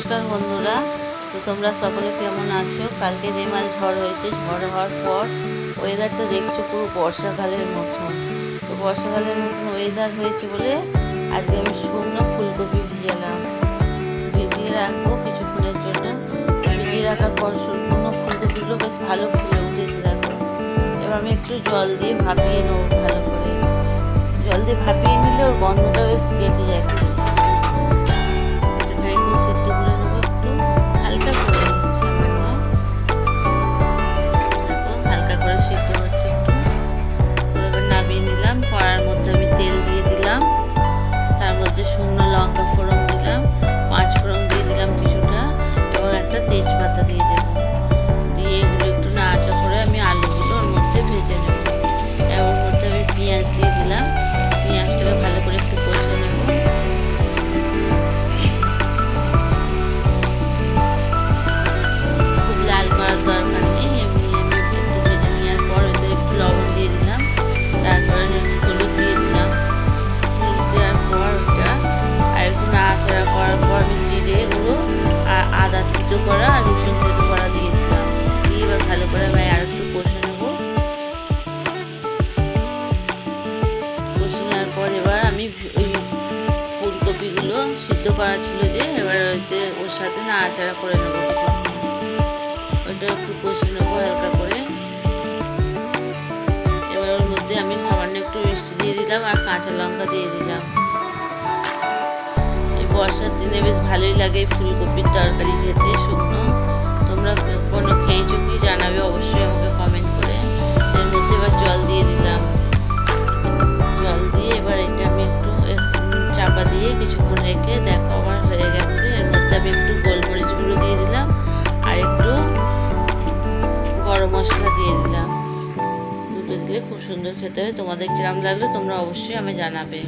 নমস্কার বন্ধুরা। তো তোমরা সকলে কেমন আছো? কালকে যে মাল ঝড় হয়েছে, ঝড় হওয়ার পর ওয়েদারটা দেখছ পুরো বর্ষাকালের মতন। তো বর্ষাকালের মতন ওয়েদার হয়েছে বলে আজকে আমি শুকনো ফুলকপি ভিজালাম ভিজিয়ে রাখব কিছুক্ষণের জন্য। ভিজিয়ে রাখার পর শুকনো ফুলকপিগুলো বেশ ভালো ফুলে উঠেছে, দেখো। এবার আমি একটু জল দিয়ে ভাপিয়ে নেব ভালো করে। জল দিয়ে ভাপিয়ে নিলে ওর গন্ধটা বেশ কেটে যায়। ফুলকপিগুলো সিদ্ধ করা ছিল যে, এবার ওইতে ওর সাথে নাড়াচাড়া করে নেব ওইটা একটু কষে নেব হালকা করে। এবার ওর মধ্যে আমি সামান্য একটু মিষ্টি দিয়ে দিলাম আর কাঁচা লঙ্কা দিয়ে দিলাম। এই বর্ষার দিনে বেশ ভালোই লাগে ফুলকপির তরকারি খেতে। দিলে খুব সুন্দর খেতে হবে। তোমাদের কিরম লাগল তোমরা অবশ্যই আমি জানাবে।